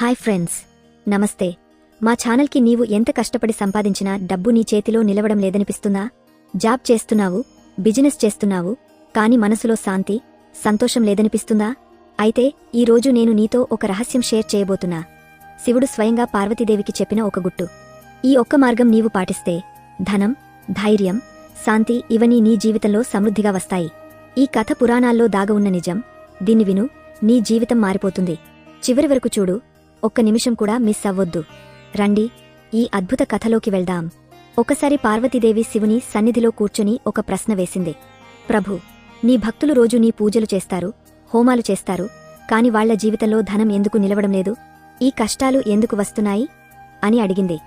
Hi friends. నమస్తే. మా ఛానల్కి నీవు ఎంత కష్టపడి సంపాదించినా డబ్బు నీ చేతిలో నిలవడం లేదనిపిస్తుందా? జాబ్ చేస్తున్నావు బిజినెస్ చేస్తున్నావు కాని మనసులో శాంతి సంతోషం లేదనిపిస్తుందా? అయితే ఈరోజు నేను నీతో ఒక రహస్యం షేర్ చేయబోతున్నా. శివుడు స్వయంగా పార్వతీదేవికి చెప్పిన ఒక గుట్టు. ఈ ఒక్క మార్గం నీవు పాటిస్తే ధనం ధైర్యం శాంతి ఇవన్నీ నీ జీవితంలో సమృద్ధిగా వస్తాయి. ఈ కథ పురాణాల్లో దాగ ఉన్న నిజం దీన్ని విను నీ జీవితం మారిపోతుంది. చివరి వరకు చూడు ఒక్క నిమిషం కూడా మిస్ అవ్వొద్దు. రండి ఈ అద్భుత కథలోకి వెళ్దాం. ఒకసారి పార్వతీదేవి శివుని సన్నిధిలో కూర్చుని ఒక ప్రశ్న వేసింది. ప్రభు నీ భక్తులు రోజు నీ పూజలు చేస్తారు హోమాలు చేస్తారు కాని వాళ్ళ జీవితంలో ధనం ఎందుకు నిలవడం లేదు? ఈ కష్టాలు ఎందుకు వస్తున్నాయి? అని అడిగింది.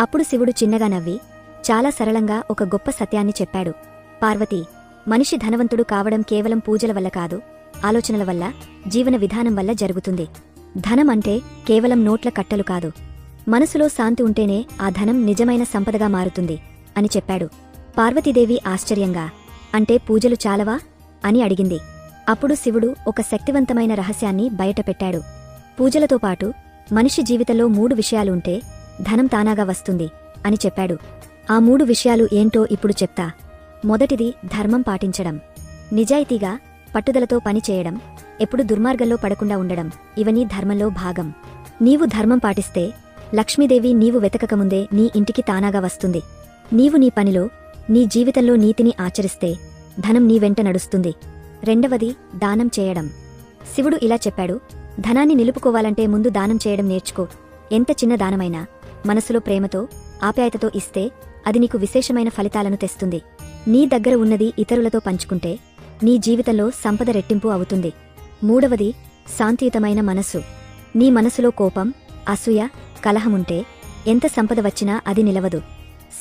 అప్పుడు శివుడు చిన్నగా నవ్వి చాలా సరళంగా ఒక గొప్ప సత్యాన్ని చెప్పాడు. పార్వతీ మనిషి ధనవంతుడు కావడం కేవలం పూజల వల్ల కాదు ఆలోచనల వల్ల జీవన విధానం వల్ల జరుగుతుంది. ధనం అంటే కేవలం నోట్ల కట్టలు కాదు. మనసులో శాంతి ఉంటేనే ఆ ధనం నిజమైన సంపదగా మారుతుంది అని చెప్పాడు. పార్వతీదేవి ఆశ్చర్యంగా అంటే పూజలు చాలవా? అని అడిగింది. అప్పుడు శివుడు ఒక శక్తివంతమైన రహస్యాన్ని బయటపెట్టాడు. పూజలతో పాటు మనిషి జీవితంలో మూడు విషయాలు ఉంటే ధనం తానాగా వస్తుంది అని చెప్పాడు. ఆ మూడు విషయాలు ఏంటో ఇప్పుడు చెప్తా. మొదటిది ధర్మం పాటించడం. నిజాయితీగా పట్టుదలతో పని చేయడం ఎప్పుడు దుర్మార్గంలో పడకుండా ఉండడం ఇవన్నీ ధర్మంలో భాగం. నీవు ధర్మం పాటిస్తే లక్ష్మీదేవి నీవు వెతకకముందే నీ ఇంటికి తానాగా వస్తుంది. నీవు నీ పనిలో నీ జీవితంలో నీతిని ఆచరిస్తే ధనం నీ వెంట నడుస్తుంది. రెండవది దానం చేయడం. శివుడు ఇలా చెప్పాడు ధనాన్ని నిలుపుకోవాలంటే ముందు దానం చేయడం నేర్చుకో. ఎంత చిన్న దానమైనా మనసులో ప్రేమతో ఆప్యాయతతో ఇస్తే అది నీకు విశేషమైన ఫలితాలను తెస్తుంది. నీ దగ్గర ఉన్నది ఇతరులతో పంచుకుంటే నీ జీవితంలో సంపద రెట్టింపు అవుతుంది. మూడవది శాంతియుతమైన మనస్సు. నీ మనసులో కోపం అసూయ కలహముంటే ఎంత సంపద వచ్చినా అది నిలవదు.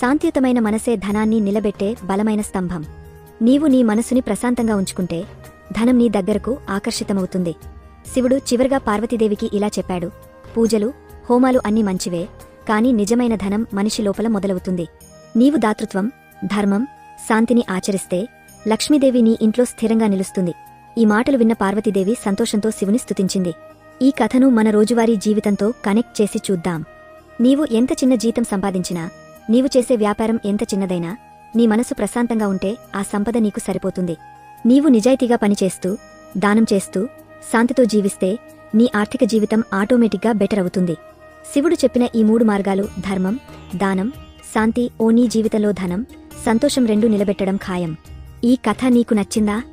శాంతియుతమైన మనసే ధనాన్ని నిలబెట్టే బలమైన స్తంభం. నీవు నీ మనసుని ప్రశాంతంగా ఉంచుకుంటే ధనం నీ దగ్గరకు ఆకర్షితమవుతుంది. శివుడు చివరిగా పార్వతీదేవికి ఇలా చెప్పాడు. పూజలు హోమాలు అన్నీ మంచివే కాని నిజమైన ధనం మనిషి లోపల మొదలవుతుంది. నీవు దాతృత్వం ధర్మం శాంతిని ఆచరిస్తే లక్ష్మీదేవి నీ ఇంట్లో స్థిరంగా నిలుస్తుంది. ఈ మాటలు విన్న పార్వతీదేవి సంతోషంతో శివుని స్తుతించింది. ఈ కథను మన రోజువారీ జీవితంతో కనెక్ట్ చేసి చూద్దాం. నీవు ఎంత చిన్న జీతం సంపాదించినా నీవు చేసే వ్యాపారం ఎంత చిన్నదైనా నీ మనసు ప్రశాంతంగా ఉంటే ఆ సంపద నీకు సరిపోతుంది. నీవు నిజాయితీగా పనిచేస్తూ దానం చేస్తూ శాంతితో జీవిస్తే నీ ఆర్థిక జీవితం ఆటోమేటిక్గా బెటర్ అవుతుంది. శివుడు చెప్పిన ఈ మూడు మార్గాలు ధర్మం దానం శాంతి ఓ నీ జీవితంలో ధనం సంతోషం రెండు నిలబెట్టడం ఖాయం. ఈ కథ నీకు నచ్చిందా?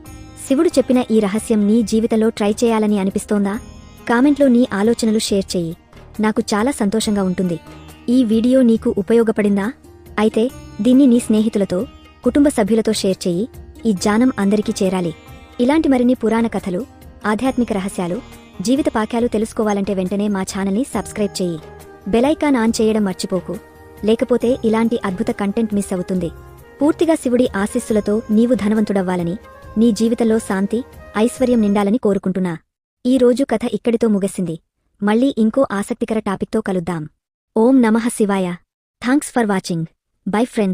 శివుడు చెప్పిన ఈ రహస్యం నీ జీవితంలో ట్రై చేయాలని అనిపిస్తోందా? కామెంట్లో నీ ఆలోచనలు షేర్ చెయ్యి నాకు చాలా సంతోషంగా ఉంటుంది. ఈ వీడియో నీకు ఉపయోగపడిందా? అయితే దీన్ని నీ స్నేహితులతో కుటుంబ సభ్యులతో షేర్ చెయ్యి ఈ జానం అందరికీ చేరాలి. ఇలాంటి మరిన్ని పురాణ కథలు ఆధ్యాత్మిక రహస్యాలు జీవిత పాక్యాలు తెలుసుకోవాలంటే వెంటనే మా ఛానల్ని సబ్స్క్రైబ్ చెయ్యి బెలైకాన్ ఆన్ చేయడం మర్చిపోకు. లేకపోతే ఇలాంటి అద్భుత కంటెంట్ మిస్ అవుతుంది. పూర్తిగా శివుడి ఆశీస్సులతో నీవు ధనవంతుడవ్వాలని నీ జీవితంలో శాంతి ఐశ్వర్యం నిండాలని కోరుకుంటున్నా. ఈ రోజు కథ ఇక్కడితో ముగిసింది. మళ్ళీ ఇంకో ఆసక్తికర టాపిక్తో కలుద్దాం. ఓం నమః శివాయ. Thanks for watching. Bye friends.